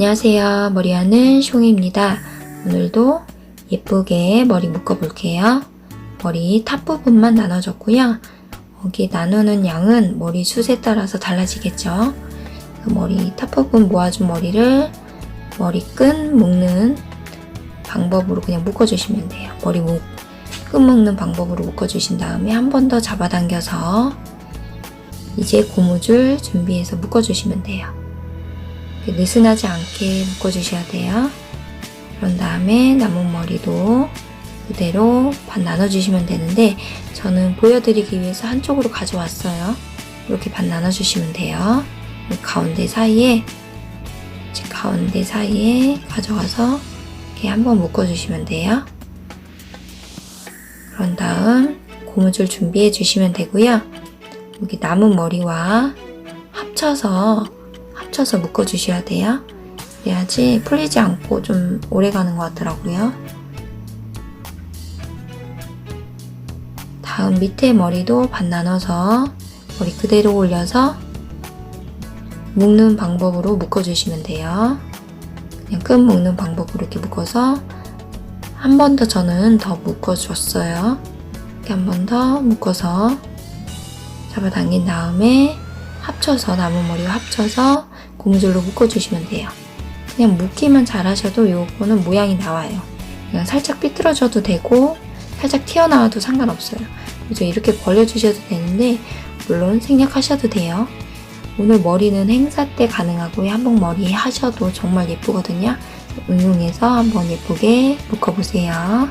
안녕하세요. 머리하는 숑입니다. 오늘도 예쁘게 머리 묶어볼게요. 머리 탑 부분만 나눠줬고요. 여기 나누는 양은 머리 숱에 따라서 달라지겠죠. 그 머리 탑 부분 모아준 머리를 머리끈 묶는 방법으로 그냥 묶어주시면 돼요. 머리 묶, 끈 묶는 방법으로 묶어주신 다음에 한 번 더 잡아당겨서 이제 고무줄 준비해서 묶어주시면 돼요. 이렇게 느슨하지 않게 묶어주셔야 돼요. 그런 다음에 남은 머리도 그대로 반 나눠주시면 되는데 저는 보여드리기 위해서 한쪽으로 가져왔어요. 이렇게 반 나눠주시면 돼요. 이 가운데 사이에 가운데 사이에 가져가서 이렇게 한번 묶어주시면 돼요. 그런 다음 고무줄 준비해 주시면 되고요. 여기 남은 머리와 합쳐서 합쳐서 묶어 주셔야 돼요. 그래야지 풀리지 않고 좀 오래 가는 것 같더라고요. 다음 밑에 머리도 반 나눠서 머리 그대로 올려서 묶는 방법으로 묶어 주시면 돼요. 그냥 끈 묶는 방법으로 이렇게 묶어서 한 번 더 저는 더 묶어 줬어요. 이렇게 한 번 더 묶어서 잡아당긴 다음에 합쳐서 남은 머리와 합쳐서 고무줄로 묶어주시면 돼요. 그냥 묶기만 잘하셔도 요거는 모양이 나와요. 그냥 살짝 삐뚤어져도 되고 살짝 튀어나와도 상관없어요. 그래서 이렇게 벌려주셔도 되는데 물론 생략하셔도 돼요. 오늘 머리는 행사 때 가능하고요. 한복 머리 하셔도 정말 예쁘거든요. 응용해서 한번 예쁘게 묶어보세요.